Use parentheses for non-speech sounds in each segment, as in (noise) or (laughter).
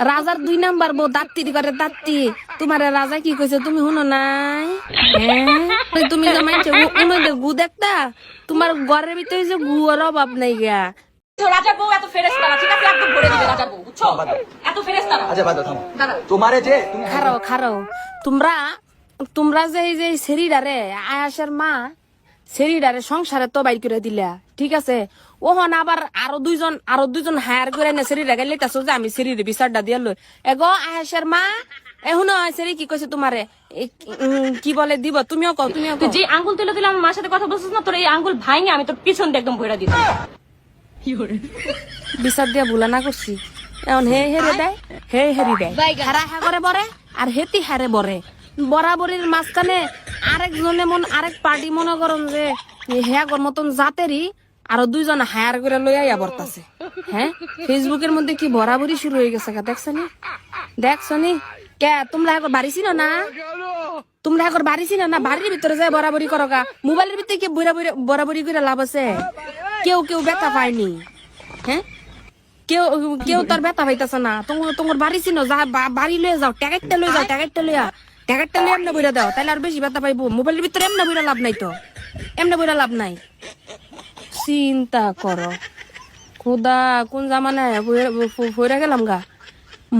রাজার দুই নাম্বার বউ দাত্তি করে দাত্তি তোমার রাজা কি কইছে তুমি শুনো নাই? হ্যাঁ? তুমি যে মানছে উনুদের গু দেখতা তোমার ঘরের ভিতরে যে গুয়ার অভাব নাই গা তো রাজার বউ এত ফেরেস্তা ঠিক আছে? একদম ভরে দিবে রাজার বউ বুঝছ? এত ফেরেস্তা আচ্ছা বাদ দাও, তোমারে যে তোমরা তোমরা যে এই যে সেরিডারে আয়াসের মা সেরিডারে সংসারে তো বাইর করে দিলা। ঠিক আছে? ওহন আবার আরও দুইজন আরও দুইজন হায়ার করে না সেরিডা গেলে তাছো যে আমি সেরির বিচারটা দিয়ে লই। এগো আয়াসের মা এখন সেরি কি কইছে তোমারে? এ কি- বলে দিব? তুমিও কও তুমিও কও। যে আঙ্গুল তুলে তুলে আমার মার সাথে কথা বলছিস না তোর এই আঙ্গুল ভাঙে আমি তোর পিছন দিয়ে একদম ভরে দিতাম বিচার দিয়া ভুলা না করছি। এখন হে হেরে দেয় হে হেরি দেয়। হারা হা করে বরে আর হেতি হারে বরে। বরাবরের মাঝখানে আরেক জনে মন আরেক পার্টি মনে করুন যে হেয়াগর মতন জাতেরই আরও দুইজন হায়ার করে লইয়া বর্তাছে। হ্যাঁ? ফেসবুকের মধ্যে কি বরাবরই শুরু হয়ে গেছে গা দেখছনি দেখছনি কে, তোমরা এখন বাড়ি ছিল না? তোমরা এখন বাড়ি ছিল না? বাড়ির ভিতরে যায় বরাবরি করো গা। মোবাইলের ভিতরে কি বরাবরি করে লাভ আছে? কেউ কেউ ব্যথা পায়নি। হ্যাঁ? কেউ কেউ তোর ব্যথা পাইতেছে না। তোমার তোমার বাড়ি ছিল, যা বাড়ি লয়ে যাও ট্যাকেটটা লয়ে যাও ট্যাকেটটা লইয়া। ট্যাকেটটা লইয়া এমনি বইরা দাও তাহলে আর বেশি ব্যথা পাইবো। মোবাইলের ভিতরে এমনি বইরা লাভ নাই তো। এমনি বইরা লাভ নাই। চিন্তা করো। খুদা, কোন জামানায় ফইরা গেলাম গা?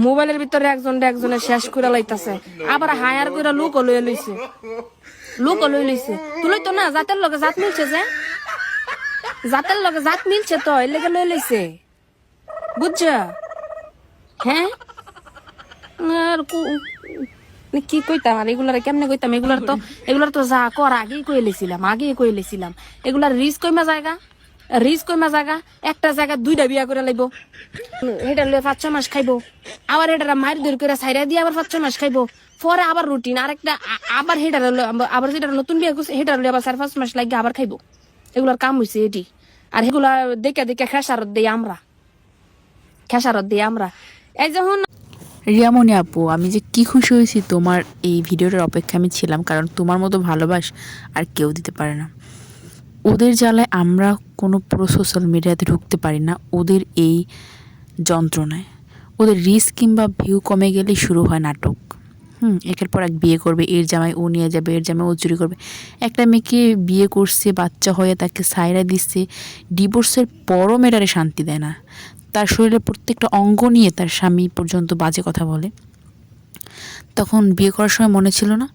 মোবাইলের ভিতরে একজন একজনে শেষ করে লাইতাছে। আবার হায়ার করে লুক লইয়া লইছে। লোক লই লইছে। তুই তো না, জাতের লগে জাত মিলছে যে। জাতের লগে জাত মিলছে তো, এর লেগে লই লইছে। বুঝছ? হ্যাঁ? আর মানে কি কইতাম আর এগুলার কেমনে কইতাম? এগুলার তো এগুলার তো যা কর আগেই কই লেছিলাম, আগেই কই লেছিলাম। এগুলার রিস্ক কইমা জায়গা? রিস্ক কইমা জায়গা? একটা জায়গা দুইটা বিয়া করে লাইব। এটা লয়ে পাঁচ মাস খাইবো। আবার এটা মায়ের দূর করে সাইরা দিয়ে আবার পাঁচ মাস খাইবো। পরে আবার রুটিন আরেকটা আবার হেটা আবার যেটা নতুন বিয়া করছে হেটা লয়ে আবার চার পাঁচ মাস লাগে আবার খাইবো। এগুলার কাম হইছে এটি। আর এগুলা দেখে দেখে খেসারত দেই আমরা। খেসারত দিই আমরা। এই যখন রিয়ামণি আপু, আমি যে কি খুশি হয়েছি তোমার এই ভিডিওটার অপেক্ষা আমি ছিলাম, কারণ তোমার মতো ভালোবাস আর কেউ দিতে পারে না। ওদের জ্বালায় আমরা কোনো পুরো সোশ্যাল মিডিয়াতে ঢুকতে পারি না, ওদের এই যন্ত্রণায়। ওদের রিস্ক কিংবা ভিউ কমে গেলেই শুরু হয় নাটক। হুম, একের পর এক বিয়ে করবে, এর জামাই ও নিয়ে যাবে, এর জামাই ও চুরি করবে। একটা মেয়েকে বিয়ে করছে, বাচ্চা হয়ে তাকে সাইরা দিচ্ছে, ডিভোর্সের পরও মেয়েটারে শান্তি দেয় না। তার শরীরের প্রত্যেকটা অঙ্গ নিয়ে তার স্বামী পর্যন্ত বাজে কথা বলে। তখন বিয়ে করার সময় মনে ছিল না,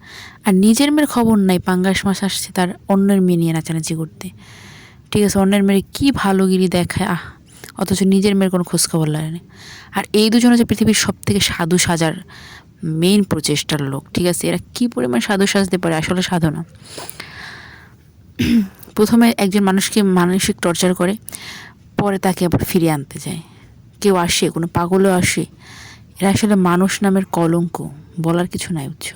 আর নিজের মেয়ের খবর নাই, পাঙ্গাস মাস আসছে তার অন্যের মেয়ে নিয়ে নাচানাচি করতে। ঠিক আছে, অন্যের মেয়ের কী ভালোগিরি দেখায়, আহ। অথচ নিজের মেয়ের কোনো খোঁজখবর লাগে না আর এই দুজন হচ্ছে পৃথিবীর সব থেকে সাধু সাজার মেইন প্রচেষ্টার লোক, ঠিক আছে? এরা কী পরিমাণ সাধু সাজতে পারে? আসলে সাধু না (clears throat) প্রথমে একজন মানুষকে মানসিক টর্চার করে, পরে তাকে আবার ফিরিয়ে আনতে যায়। কেউ আসে, কোনো পাগলও আসে। এরা আসলে মানুষ নামের কলঙ্ক, বলার কিছু নাই, বুঝছ?